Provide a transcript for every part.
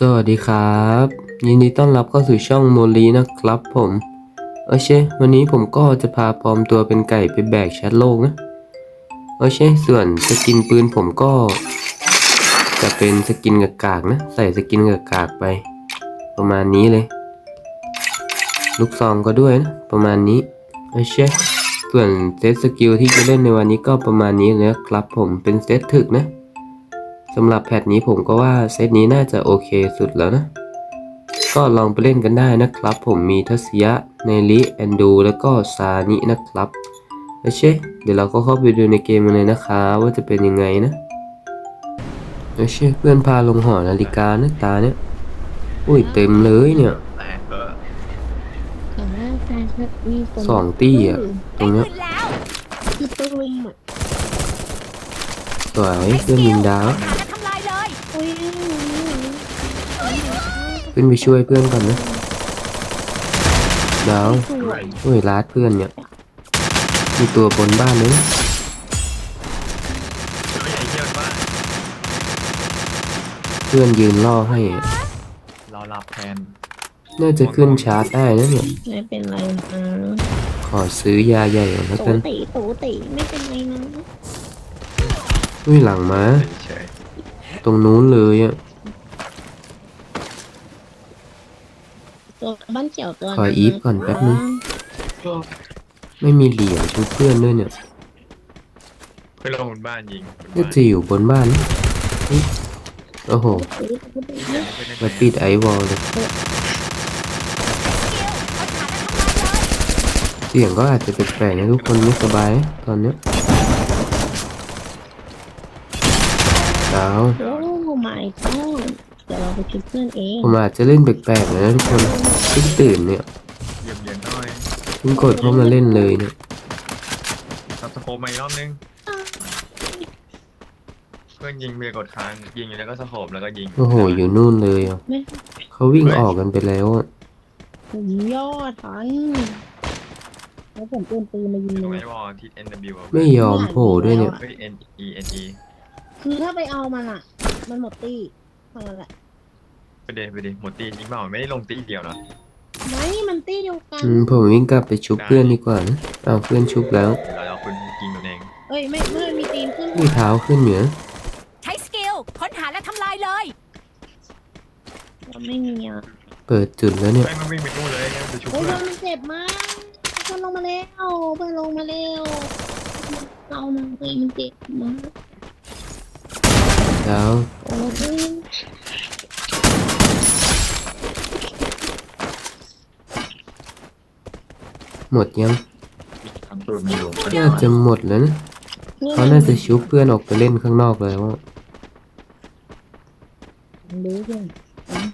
สวัสดีครับ ยินดีต้อนรับเข้าสู่ช่องโมลีนะครับผมโอเควันนี้ผมก็จะพาปลอมตัวเป็นไก่ไปแบกแชทโลกนะโอเคส่วนสกินปืนผมก็ จะเป็นสกินกากากนะ ใส่สกินกากากไป ประมาณนี้เลย ลูกซองก็ด้วยนะ ประมาณนี้โอเคส่วนเซตสกิลที่จะเล่นในวันนี้ก็ประมาณนี้เลยครับผมเป็นเซตถึกนะ สำหรับแพทนี้ผมก็ว่าเซตนี้น่าจะโอเคสุดแล้วนะ ก็ลองไปเล่นกันได้นะครับ ผมมีทัศยะเนลิแอนดูแล้วก็ซานินะครับโอเคเดี๋ยวเราก็เข้าไปดูในเกมกันเลยนะคะ ว่าจะเป็นยังไงนะโอเคเพื่อนพาลงหอนาฬิกานะตาเนี่ยอุ้ยเต็มเลยเนี่ยแตกก็แต่ว่าแฟนก็มีคนสองตี้อะตรงเนี้ยคือตัวรุมอะสวยเพื่อนยิงดาว ทำลายเลย โอ้ย ขึ้นไปช่วยเพื่อนก่อนนะดาวสวยอุ้ยลาดเพื่อนเนี่ย มีตัวบนบ้านเลยนะไม่ใหญ่เที่ยวบ้านเพื่อนยืนล่อให้อะรอรับแทนน่าจะขึ้นชาร์จได้นะเนี่ย ไม่เป็นไรนะขอซื้อยาใหญ่ก่อนแล้วตูกันติตูติไม่เป็นไรนะอุ้ยหลังมา เฉยตรงนู้นเลยอะ ตัวบ้านเขียวตัวขออีฟก่อนแป๊บนึง ไม่มีเหลี่ยมชุบเพื่อนด้วยเนี่ยเพื่อนลงบนบ้านยิงบนน่าบ้านจะอยู่บนบ้านนะเฮ้ยโอ้โหมาปิดไอวอลเลยเสียงก็อาจจะแปลกๆนะทุกคนไม่สบายนะตอนเนี้ยดาวโอ้ไม่ต้อง เดี๋ยวเราไปชุบเพื่อนเองผมอาจจะเล่นแปลกๆเลยนะทุกคนเพิ่งตื่นเนี่ยเยี่ยมเยี่ยมหน่อยเพิ่งกดเข้ามาเล่นเลยเนี่ยทับสโคปมาอีกรอบนึง เพื่อนยิงเบียร์กดค้างยิงแล้วก็สโคปแล้วก็ยิงโอ้โหอยู่นู่นเลยอะไม่เขาวิ่งออกกันไปแล้วอะผมย่อทันแล้วผมเปลี่ยนปืนมายิงตรงเลไอยวอลที่ NW อะไม่ยอมโผล่ด้วยเนี่ยเฮ้ย N E N E คือถ้าไปเอามันอะ มันหมดตี้ เท่านั้นแหละไปเดไปดิหมดตียิงเปล่าไม่ได้ลงตีเดียวนะไม่มันตี้เดียวกัน อืมผมวิ่งกลับไปชุบเพื่อนดีกว่านะเอาเพื่อนชุบแล้วเดี๋ยวเราเอาคุณยิงตัวเองเอ้ยไม่ไม่มีตีนขึ้นมีเท้าขึ้นเหนือใช้สกิลค้นหาและทำลายเลยไม่มีอะเปิดจุดแล้วเนี่ยไม่มันวิ่งไปนู่นเลยงั้นไปชุบโอ้ยเพื่อเพื่อนนมันเจ็บมากเพื่อนลงมาแล้วเพื่อนลงมาแล้วเราหนึ่งตีมันเจ็บมาก ดาวโอ้ยหมดยังทำตัวมีอยู่น่าจะหมดแล้วนะเขาน่าจะชุบเพื่อนออกไปเล่นข้างนอกแล้วอะรู้เพื่อน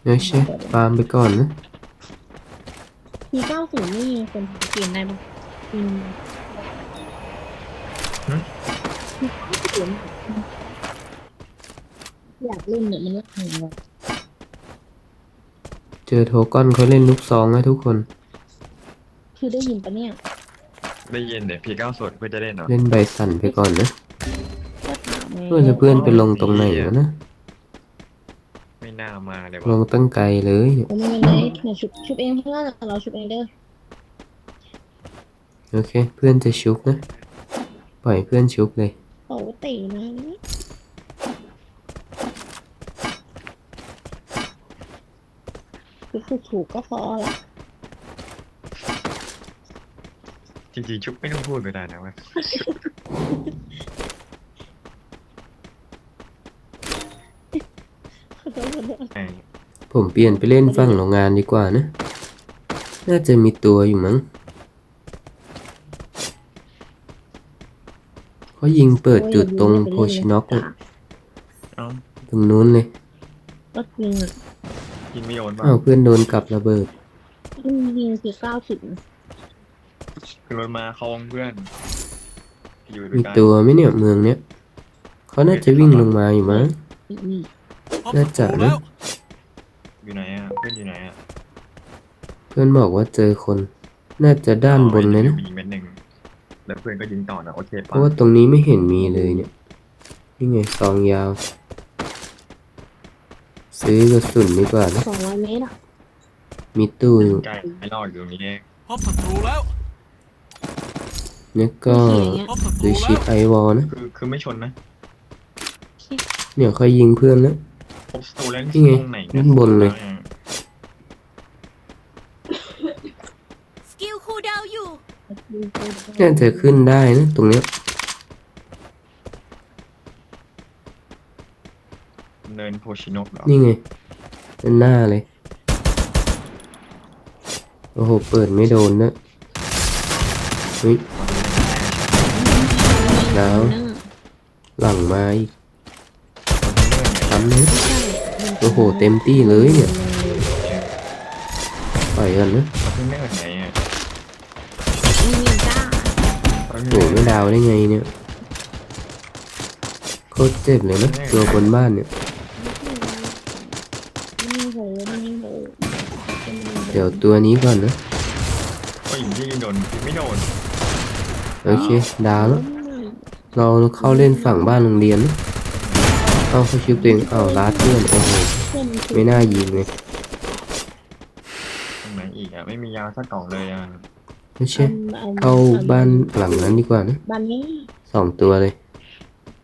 เดี๋ยวเชฟฟาร์มไปก่อนนะทีเก้าศูนย์นี่คนเปลี่ยนได้ปะอืมทีเก้าศูนย์ อยากเล่นเนี่ยมันก็แข่งว่ะเจอโทก้อนเขาเล่นลูกซองนะทุกคน คือได้ยินปะเนี่ยได้ยินเดี๋ยวพีเก้าสดเพื่อจะเล่นเหรอเล่นใบสั่นไปก่อนนะก็ถามไงเพื่อนจะเพื่อนไปลงตรงไหนวะนะไม่น่ามาเลยลว่ะงตั้งไกลเลยเนี่ยคนนี้มันเลยเนี่ยชุบชุบเองเพื่อนเราชุบเองเด้อโอเค เพื่อนจะชุบนะ ปล่อยเพื่อนชุบเลยโอ้ตีนะคือ ถูกก็พอละจริงๆชุบไม่ต้องพูดก็ได้นะเว้ยขอโทษขอโทษไอ้ผมเปลี่ยนไปเล่นฝั่งโรงงานดีกว่านะ น่าจะมีตัวอยู่มั้งเขายิงเปิดจุดตรงโพชิน็อกอะเอ้าตรงนู้นเลยก็จริงอะ ยิงไม่โยนป่ะอ้าวเพื่อนโดนกลับระเบิดจริงๆคือเก้าสิบคือรถมาเขาวงเพื่อน อยู่ด้วยมีกันตัวไหมเนี่ยเมืองเนี้ยเขาน่าจะวิ่งลงมาอยู่มั้ง นี่น่าจะนะอยู่ไหนอะ เพื่อนอยู่ไหนอะเพื่อนบอกว่าเจอคน น่าจะด้านบนเลยนะยิงเม็ดหนึ่งแล้วเพื่อนก็ยิงต่อนะโอเคเพป่ะราะว่าตรงนี้ไม่เห็นมีเลยเนี่ยนี่ไงซองยาว ซื้อกระสุนดีกว่านะ สองร้อยเมตรอะมีตู้อยู่ไก่ไม่รอดอยู่ตรงนี้เองพบศัตรูแล้ว แล้วก็อย่างเงี้ยพบศัตหรูรือแล้ชิวปไอวอลนะ คือคือไม่ชนนะเนี่ยค่อยยิงเพื่อนแล้ว พบสตูแล้วนี่ไงตรงไหนด้านบนเลย สกิลคูลดาวน์อยู่น่าจะขึ้นได้นะ ตรงเนี้ย เนิน โพชิโนกเหรอนี่ไงด้านหน้าเลย โอ้โห เปิดไม่โดนนะเฮ้ยแล้วหลังมาอีกซ้ำเลยโอ้โห เต็มที่เลยเนี่ยปล่อยกันนะมันเพิ่งเนินไหนอะนี่จ้ามันโอ้โหไม่ดาวได้ไงเนี่ยโคตรเจ็บเลยนะตัวบนบ้านเนี่ย นี่โหนี่โหเดี๋ยวตัวนี้ก่อนนะก็อยู่ที่โดนไม่โดนโอเคดาวแล้วเราเข้าเล่นฝั่งบ้านโรงเรียนนะเอาเขาชิปตัวเองเอาลาดเพื่อนโอ้โหไม่น่ายิงเลยตรงไหนอีกอะไม่มียาสักกล่องเลยอะไม่ใช่เข้าบ้านหลังนั้นดีกว่านะบ้านนี้สองตัวเลย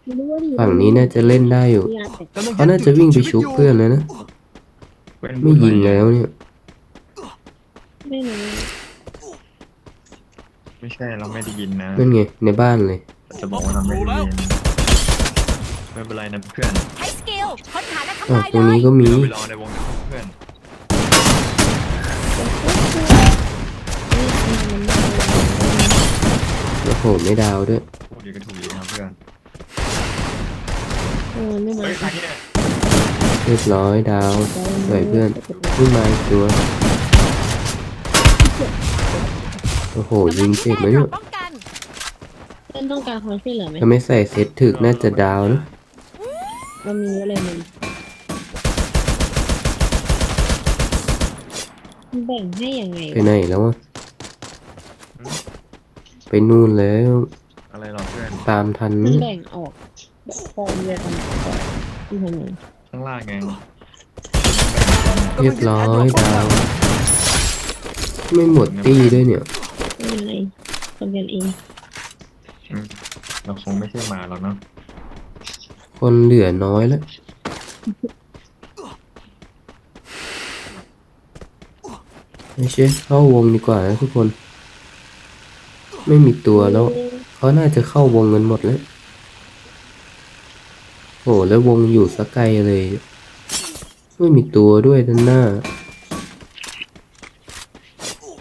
ไม่รู้ว่าดิฝั่งนี้น่าจะเล่นได้อยู่ยาแต่กำลังเขาน่าจะวิ่งไปชุบเพื่อนแล้วนะ เพื่อนไม่ยิงแล้วเนี่ยไม่รู้ไม่ใช่เราไม่ได้ยินนะนั่นไงในบ้านเลยจะบอกว่าเราไม่ได้ยินไม่เป็นไรนะเพื่อนใช้สกิลค้นหาและอ๋อทำลายตรงเลนี้ยก็มีเราไปรอในวงกับเพื่อนโอ้โหไม่ดาวด้วยพูดดีก็ถูกดีนะเพื่อนเออไม่มา เฮ้ยใครเนี่ยเรียบร้อยดาวสวยเพื่อนขึ้นมาอีกตัว โอ้โห ยิงเจ็บไหมเนี่ยป้องกันเล่นต้องการความช่วยเหลือไหมถ้าไม่ใส่เซตถึกน่าจะดาวนะมันมีอะไรมันมันแบ่งให้ยังไง ไปไหนแล้ววะ ไปนู่นแล้ว อะไรหรอเพื่อน ตามทันไหมมันแบ่งออกแบบฟอร์มเลยกันที่ทำไง ข้างล่างไงเรียบร้อยดาวไม่หมดตี้ด้วยเนี่ยไม่เป็นไรทำกันเองอืมเราคงไม่ใช่หมาหรอกเนาะคนเหลือน้อยแล้วไม่ใช่เข้าวงดีกว่านะทุกคน ไม่มีตัวแล้วเขาน่าจะเข้าวงกันหมดแล้วโอ้แล้ววงอยู่สักไกลเลย ไม่มีตัวด้วยด้านหน้า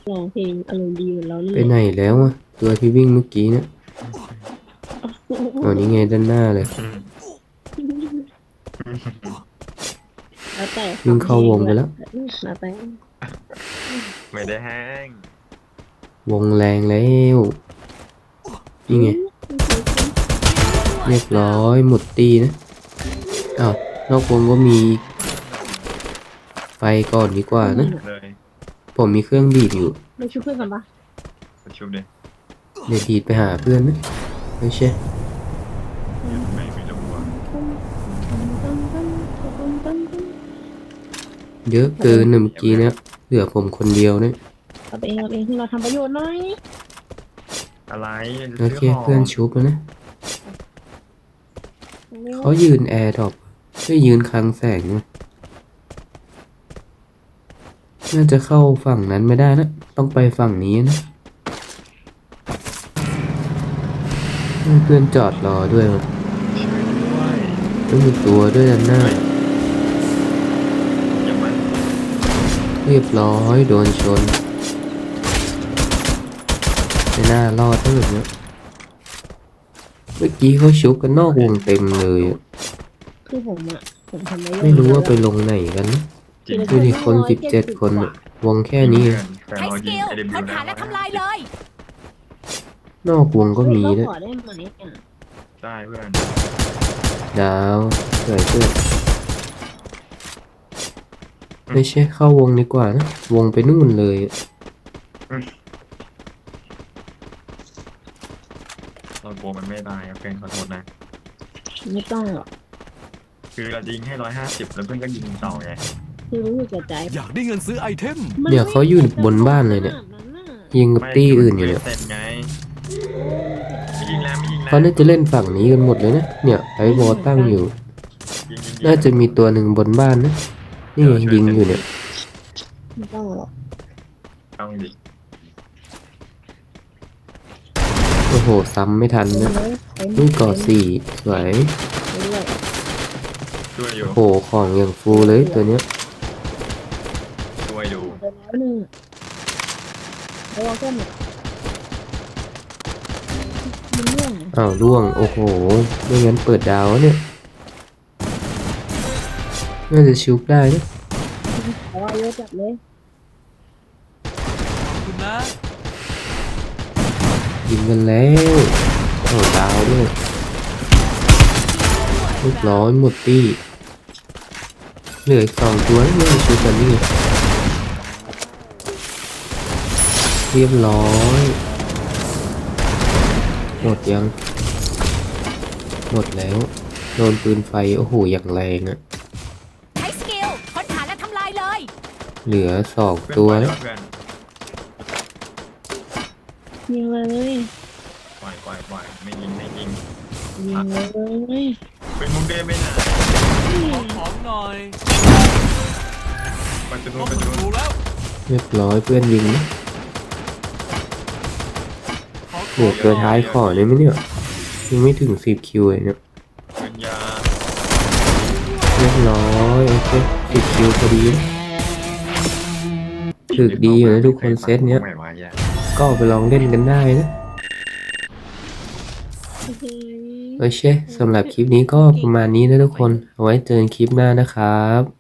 ร้องเพลงอารมณ์ดีเหมือนเราเลยไปไหนแล้วอะตัวที่วิ่งเมื่อกี้เนี่ยอ๋อนี่ไงด้านหน้าเลย แล้วแต่วิ่งเข้าวงไปแล้ว แล้วแต่ไม่ได้แห้งวงแรงแล้วนี่ไงเรียบร้อยหมดตีนะ อ้าวนอกวงก็มีอีกไฟก่อนดีกว่านะ เลยผมมีเครื่องดีดอยู่ไม่ช่วยเพื่อนกันปะประชุมเลยเดี๋ยวดีดไปหาเพื่อนนะไม่ใช่ไม่ไม่รู้ว่าเยอะเกินนะเมื่อกี้เนะ เหลือผมคนเดียวนะเอาไปเองเอาไปเองที่เราทำประโยชน์หน่อยอะไรโอเคเพื่อนชุบแล้วนะ เขายืนแอร์ดรอป ไม่ยืนคลังแสงน่าจะเข้าฝั่งนั้นไม่ได้นะ ต้องไปฝั่งนี้นะเพื่อนจอดรอด้วยวะด้วยไม่มีตัวด้วยด้านหน้า เรียบร้อยโดนชนไม่น่ารอดถ้าแบบเนี้ยเมื่อกี้เขาชุบกันนอกวงเต็มเลยอะ คือผมอะผมทำประโยชน์ไม่รู้ว่าไปลงไหนกันนะจริงดูดิคนสิบเจ็ดคนอะวงแค่นี้เองแฟนใช้เราสยิกิงลไอเดบิค้วนหาและทำลายเลย นอกวงก็มีเราด้วยขอได้ไหมอะได้เพื่อนดาวสวยเพื่อนไม่ใช่เข้าวงดีกว่านะ วงไปนู่นเลยอะเรากลัวมันไม่ได้ครับเพื่อนขอโทษนะไม่ต้องหรอก คือเรายิงให้ร้อยห้าสิบแล้วเพื่อนก็ยิงต่อไงคือรู้อยู่แก่ใจอยากได้เงินซื้อไอเทมเนี่ยเขาอยู่บนบ้านเลยเนี่ย ยิงกับตี้อื่นอยู่เนี่ยเสร็จไงไม่ยิงแล้วไม่ยิงแล้วเขาน่าจะเล่นฝั่งนี้กันหมดเลยนะ เนี่ยไอ้บอลตั้งอยู่ ยิงยิงยิงน่าจะมีตัวหนึ่งบนบ้านนะ นี่ไงยิงอยู่เนี่ย ไม่ต้องหรอกเอาดิโอ้โห ซ้ำไม่ทันนะเต็มนี่ก่อสี่สวย เรื่อย ช่วยอยู่โอ้โหของอย่างฟูเลยตัวเนี้ยช่วยอยู่ๆเดินแล้วหนึ่งแล้วเราก็เนี่ยยิงเรื่องอ้าวล่วงโอ้โหไม่งั้นเปิดดาวแล้วเนี่ยน่าจะชุบได้นะแต่ว่าเยอะจัดเลยคุณนะยิงกันแล้วโอ้ดาวด้วย เรียบร้อยหมดตี้เหลืออีกสองตัวนะไม่ได้ชุบกันนี่เรียบร้อยหมดยัง หมดแล้ว โดนปืนไฟ โอ้โห อย่างแรงอะใช้สกิลค้นหาและทำลายเลย เหลือสองเพื่อนตัวปล่อยแล้วเพื่อนยิงเลย ปล่อยปล่อยปล่อยไม่ยิงไม่ยิง ยิงเลย เป็นมุมเดิมไปไหนขอของหน่อยปัจจุพบับนปัจศัจุบันตรูแล้ว เรียบร้อยเพื่อนยิงนะขอขเหลือองตัวท้ายขอเลยไหมเนี่ยยังไม่ถึงสิบคิวเลยเนี่ยเป็นยาเรียบร้อยโอเคสิบคิวพอดีนะถึกดีอยู่นะทุกคนเซตเนี้ย ไม่ไหวอะก็เอาไปลองเล่นกันได้นะ โอเคสำหรับคลิปนี้ก็ประมาณนี้นะทุกคน เอาไว้เจอกันคลิปหน้านะครับ